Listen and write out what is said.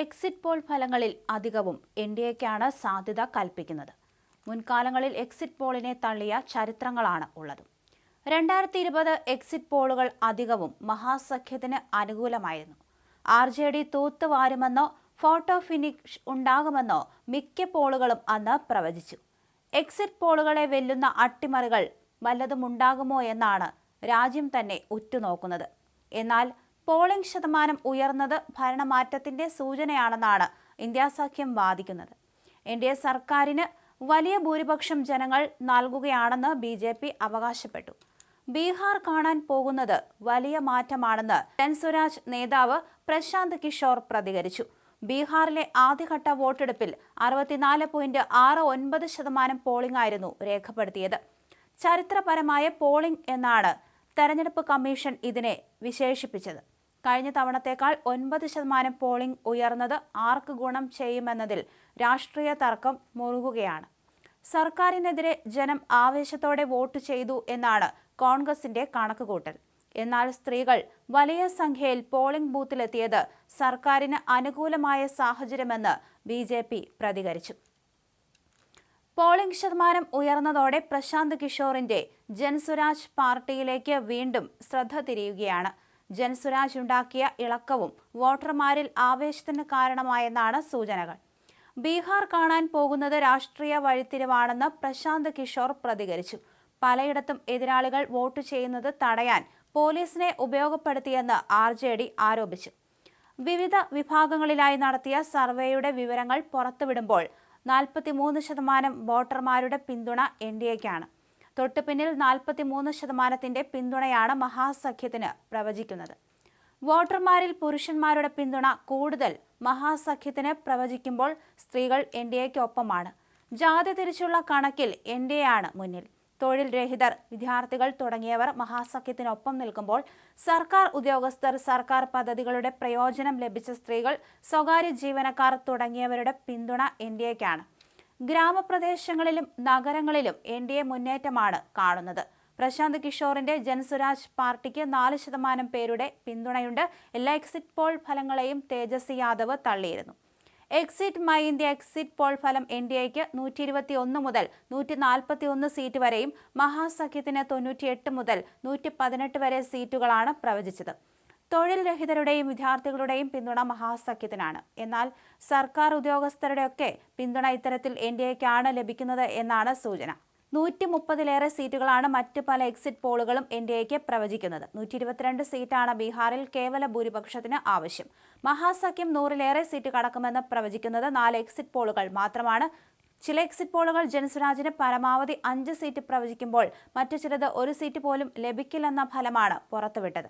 Exit poll ഫലങ്ങളിൽ അധികവും N D എക്കാണ് സാധ്യത കൽപ്പിക്കുന്നത്. മുൻകാലങ്ങളിൽ എക്സിറ്റ് പോളിനെ തള്ളിയ ചരിത്രങ്ങളാണ് ഉള്ളത്. രണ്ടായിരത്തി ഇരുപത് എക്സിറ്റ് പോളുകൾ അധികവും മഹാസഖ്യത്തിന് അനുകൂലമായിരുന്നു. ആർ ജെ ഡി തൂത്തുവാരുമെന്നോ ഫോട്ടോ ഫിനിഷ് ഉണ്ടാകുമെന്നോ മിക്ക പോളുകളും അന്ന് പ്രവചിച്ചു. എക്സിറ്റ് പോളുകളെ വെല്ലുന്ന അട്ടിമറികൾ വല്ലതും ഉണ്ടാകുമോ എന്നാണ് രാജ്യം തന്നെ ഉറ്റുനോക്കുന്നത്. എന്നാൽ പോളിംഗ് ശതമാനം ഉയർന്നത് ഭരണമാറ്റത്തിന്റെ സൂചനയാണെന്നാണ് ഇന്ത്യാ സഖ്യം വാദിക്കുന്നത്. എൻ ഡി എ സർക്കാരിന് വലിയ ഭൂരിപക്ഷം ജനങ്ങൾ നൽകുകയാണെന്ന് ബി ജെ പി അവകാശപ്പെട്ടു. ബീഹാർ കാണാൻ പോകുന്നത് വലിയ മാറ്റമാണെന്ന് ജൻസ്വരാജ് നേതാവ് പ്രശാന്ത് കിഷോർ പ്രതികരിച്ചു. ബീഹാറിലെ ആദ്യഘട്ട വോട്ടെടുപ്പിൽ അറുപത്തിനാല് പോയിന്റ് ആറ് ഒൻപത് ശതമാനം പോളിംഗ് ആയിരുന്നു രേഖപ്പെടുത്തിയത്. ചരിത്രപരമായ പോളിംഗ് എന്നാണ് തെരഞ്ഞെടുപ്പ് കമ്മീഷൻ ഇതിനെ വിശേഷിപ്പിച്ചത്. കഴിഞ്ഞ തവണത്തേക്കാൾ ഒൻപത് ശതമാനം പോളിംഗ് ഉയർന്നത് ആർക്ക് ഗുണം ചെയ്യുമെന്നതിൽ രാഷ്ട്രീയ തർക്കം മുറുകുകയാണ്. സർക്കാരിനെതിരെ ജനം ആവേശത്തോടെ വോട്ട് ചെയ്തു എന്നാണ് കോൺഗ്രസിന്റെ കണക്കുകൂട്ടൽ. എന്നാൽ സ്ത്രീകൾ വലിയ സംഖ്യയിൽ പോളിംഗ് ബൂത്തിലെത്തിയത് സർക്കാരിന് അനുകൂലമായ സാഹചര്യമെന്ന് ബി ജെ പി പ്രതികരിച്ചു. പോളിംഗ് ശതമാനം ഉയർന്നതോടെ പ്രശാന്ത് കിഷോറിന്റെ ജൻസുരാജ് പാർട്ടിയിലേക്ക് വീണ്ടും ശ്രദ്ധ തിരിയുകയാണ്. ജൻസുരാജ് ഉണ്ടാക്കിയ ഇളക്കവും വോട്ടർമാരിൽ ആവേശത്തിന് കാരണമായെന്നാണ് സൂചനകൾ. ബീഹാർ കാണാൻ പോകുന്നത് രാഷ്ട്രീയ വഴിത്തിരിവാണെന്ന് പ്രശാന്ത് കിഷോർ പ്രതികരിച്ചു. പലയിടത്തും എതിരാളികൾ വോട്ട് ചെയ്യുന്നത് തടയാൻ പോലീസിനെ ഉപയോഗപ്പെടുത്തിയെന്ന് ആർ ജെ ഡി ആരോപിച്ചു. വിവിധ വിഭാഗങ്ങളിലായി നടത്തിയ സർവേയുടെ വിവരങ്ങൾ പുറത്തുവിടുമ്പോൾ നാൽപ്പത്തിമൂന്ന് ശതമാനം വോട്ടർമാരുടെ പിന്തുണ എൻ ഡി എക്കാണ് തൊട്ടു പിന്നിൽ നാൽപ്പത്തിമൂന്ന് ശതമാനത്തിന്റെ പിന്തുണയാണ് മഹാസഖ്യത്തിന് പ്രവചിക്കുന്നത്. വോട്ടർമാരിൽ പുരുഷന്മാരുടെ പിന്തുണ കൂടുതൽ മഹാസഖ്യത്തിന് പ്രവചിക്കുമ്പോൾ സ്ത്രീകൾ എൻ ഡി എക്കൊപ്പമാണ് ജാതി തിരിച്ചുള്ള കണക്കിൽ എൻ ഡി എ ആണ് മുന്നിൽ. തൊഴിൽ രഹിതർ വിദ്യാർത്ഥികൾ തുടങ്ങിയവർ മഹാസഖ്യത്തിനൊപ്പം നിൽക്കുമ്പോൾ സർക്കാർ ഉദ്യോഗസ്ഥർ സർക്കാർ പദ്ധതികളുടെ പ്രയോജനം ലഭിച്ച സ്ത്രീകൾ സ്വകാര്യ ജീവനക്കാർ തുടങ്ങിയവരുടെ പിന്തുണ എൻ ഡി എക്കാണ് ഗ്രാമപ്രദേശങ്ങളിലും നഗരങ്ങളിലും എൻ ഡി എ മുന്നേറ്റമാണ് കാണുന്നത്. പ്രശാന്ത് കിഷോറിന്റെ ജൻസുരാജ് പാർട്ടിക്ക് നാല് ശതമാനം പേരുടെ പിന്തുണയുണ്ട്. എല്ലാ എക്സിറ്റ് പോൾ ഫലങ്ങളെയും തേജസ്വി യാദവ് തള്ളിയിരുന്നു. Exit my India exit poll ഫലം എൻ ഡി എക്ക് നൂറ്റി ഇരുപത്തി ഒന്ന് മുതൽ നൂറ്റി നാൽപ്പത്തി ഒന്ന് സീറ്റ് വരെയും മഹാസഖ്യത്തിന് തൊണ്ണൂറ്റിയെട്ട് മുതൽ നൂറ്റി പതിനെട്ട് വരെ സീറ്റുകളാണ് പ്രവചിച്ചത്. തൊഴിൽ രഹിതരുടെയും വിദ്യാർത്ഥികളുടെയും പിന്തുണ മഹാസഖ്യത്തിനാണ്. എന്നാൽ സർക്കാർ ഉദ്യോഗസ്ഥരുടെയൊക്കെ പിന്തുണ ഇത്തരത്തിൽ എൻ ഡി എക്കാണ് ലഭിക്കുന്നത് എന്നാണ് സൂചന. നൂറ്റി മുപ്പതിലേറെ സീറ്റുകളാണ് മറ്റ് പല എക്സിറ്റ് പോളുകളും എൻ ഡി എക്ക് പ്രവചിക്കുന്നത്. നൂറ്റി ഇരുപത്തിരണ്ട് സീറ്റാണ് ബീഹാറിൽ കേവല ഭൂരിപക്ഷത്തിന് ആവശ്യം. മഹാസഖ്യം നൂറിലേറെ സീറ്റ് കടക്കുമെന്ന് പ്രവചിക്കുന്നത് നാല് എക്സിറ്റ് പോളുകൾ മാത്രമാണ്. ചില എക്സിറ്റ് പോളുകൾ ജൻസുരാജിന് പരമാവധി അഞ്ച് സീറ്റ് പ്രവചിക്കുമ്പോൾ മറ്റു ചിലത് ഒരു സീറ്റ് പോലും ലഭിക്കില്ലെന്ന ഫലമാണ് പുറത്തുവിട്ടത്.